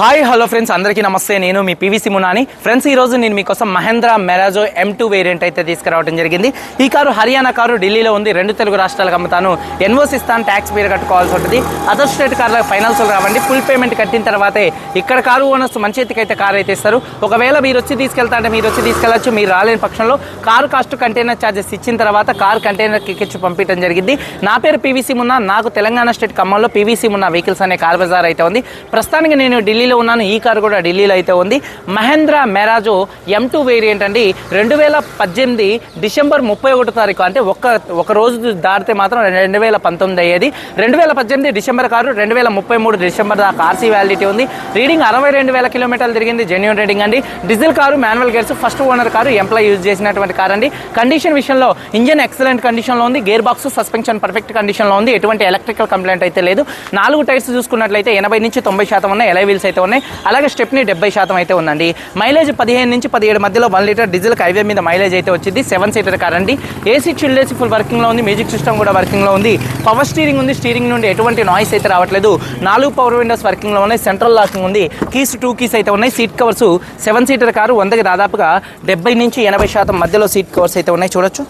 Hi hello friends అందరికీ నమస్తే. నేను మీ పీవీసీ మునాని ఫ్రెండ్స్ ఈ రోజు నేను మీకోసం Mahindra Marazzo M two variant అయితే తీసుకురావడం జరిగింది. ఈ కారు హర్యానా కారు ఢిల్లీలో ఉంది. రెండు తెలుగు రాష్ట్రాలకు అమ్ముతాను. ఎన్వోస్ ఇస్తాను ట్యాక్స్ పేరు కట్టుకోవాల్సి ఉంటుంది. అదర్ స్టేట్ కార్ల ఫైనాన్స్ రావండి. ఫుల్ పేమెంట్ కట్టిన తర్వాతే ఇక్కడ కారు ఓనర్స్ మంచి ఎత్తికైతే కారు అయితే ఇస్తారు. ఒకవేళ మీరు వచ్చి తీసుకెళ్తా అంటే మీరు వచ్చి తీసుకెళ్ళొచ్చు మీరు రాలేని పక్షంలో కారు కాస్ట్ కంటైనర్ ఛార్జెస్ ఇచ్చిన తర్వాత కారు కంటైనర్ ఎక్కించి పంపించడం జరిగింది. నా పేరు పీవీసీ మున్నా నాకు తెలంగాణ స్టేట్ ఖమ్మంలో పీవీసీ మున్నా వెహికల్స్ అనే కార్ బజార్ అయితే ఉంది. ప్రస్తుతానికి నేను ఢిల్లీ ఢిల్లీలో ఉన్నాను. ఈ కారు కూడా ఢిల్లీలో అయితే ఉంది. Mahindra Marazzo M two variant అండి. రెండు వేల పద్దెనిమిది డిసెంబర్ ముప్పై ఒకటో తారీఖు అంటే ఒక్క ఒక రోజు దాటితే మాత్రం రెండు వేల పంతొమ్మిది అయ్యేది. రెండు వేల పద్దెనిమిది డిసెంబర్ కారు రెండు వేల ముప్పై మూడు డిసెంబర్ దాకా ఆర్సీ వ్యాలిడిటీ ఉంది. రీడింగ్ అరవై రెండు వేల కిలోమీటర్లు తిరిగింది. జెన్యున్ రీడింగ్ అండి. Diesel car manual gears first owner car employee use చేసినటువంటి కార్ అండి. కండిషన్ విషయంలో ఇంజన్ ఎక్సలెంట్ కండిషన్లో ఉంది. గేర్ బాక్స్ సస్పెన్షన్ పర్ఫెక్ట్ కండిషన్లో ఉంది. ఎటువంటి ఎలక్ట్రికల్ కంప్లైంట్ అయితే లేదు. నాలుగు టైర్స్ చూసుకున్నట్లయితే ఎనభై నుంచి తొంభై శాతం ఉన్న ఎలై వీల్స్ అయితే ఉన్నాయి. అలాగే స్టెప్ని డెబ్బై శాతం అయితే ఉందండి. మైలేజ్ పదిహేను నుంచి పదిహేడు మధ్యలో వన్ లీటర్ డీజిల్ హైవే మీద మైలేజ్ అయితే వచ్చింది. సెవెన్ సీటర్ కార్ అండి. ఏసీ చిల్డ్ ఏసీ ఫుల్ వర్కింగ్లో ఉంది. మ్యూజిక్ సిస్టమ్ కూడా వర్కింగ్లో ఉంది. పవర్ స్టీరింగ్ ఉంది. స్టీరింగ్ నుండి ఎటువంటి నాయిస్ అయితే రావట్లేదు. నాలుగు పవర్ విండోస్ వర్కింగ్లో ఉన్నాయి. సెంట్రల్ లాకింగ్ ఉంది. కీస్ టూ కీస్ అయితే ఉన్నాయి. Seat covers seven seater car వందకి దాదాపుగా డెబ్బై నుంచి ఎనభై శాతం మధ్యలో సీట్ కవర్స్ అయితే ఉన్నాయి. చూడొచ్చు.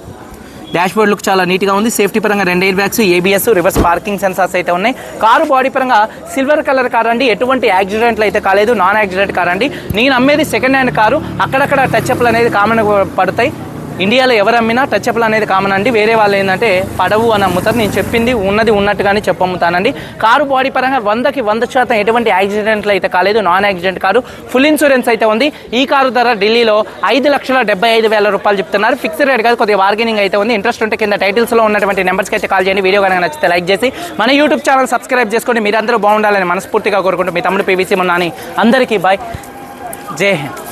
డాష్ బోర్డ్ లుక్ చాలా నీట్గా ఉంది. సేఫ్టీ పరంగా రెండు air bags ABS reverse parking sensors అయితే ఉన్నాయి. కారు బాడీ పరంగా సిల్వర్ కలర్ కార్ అండి. ఎటువంటి యాక్సిడెంట్లు అయితే కాలేదు. నాన్ యాక్సిడెంట్ కార్ అండి. నేను అమ్మేది సెకండ్ హ్యాండ్ కారు. అక్కడక్కడ టచ్ అప్లు అనేది కామన్ పడతాయి. ఇండియాలో ఎవరు అమ్మినా టచ్ అప్లు అనేది కామన్ అండి. వేరే వాళ్ళు ఏంటంటే పడవు అని అమ్ముతారు. నేను చెప్పింది ఉన్నది ఉన్నట్టుగానే చెప్పమ్ముతానండి. కారు బాడీ పరంగా వందకి వంద శాతం ఎటువంటి యాక్సిడెంట్లు అయితే కాలేదు. Non accident car. Full insurance అయితే ఉంది. ఈ కారు ధర ఢిల్లీలో ఐదు లక్షల డెబ్బై ఐదు వేల రూపాయలు చెప్తున్నారు. ఫిక్స్డ్ రేట్ కాదు కొద్దిగా బార్గెనింగ్ అయితే ఉంది. ఇంట్రెస్ట్ ఉంటే కింద టైటిల్స్లో ఉన్నటువంటి నెంబర్స్కి అయితే కాల్ చేయండి. వీడియో కనుక నచ్చితే లైక్ చేసి మన యూట్యూబ్ ఛానల్ సబ్స్క్రైబ్ చేసుకోండి. మీరందరూ బాగుండాలని మనస్ఫూర్తిగా కోరుకుంటూ మీ తమ్ముడు పీవీసీ మున్నాని అందరికీ బాయ్ జై హింద్.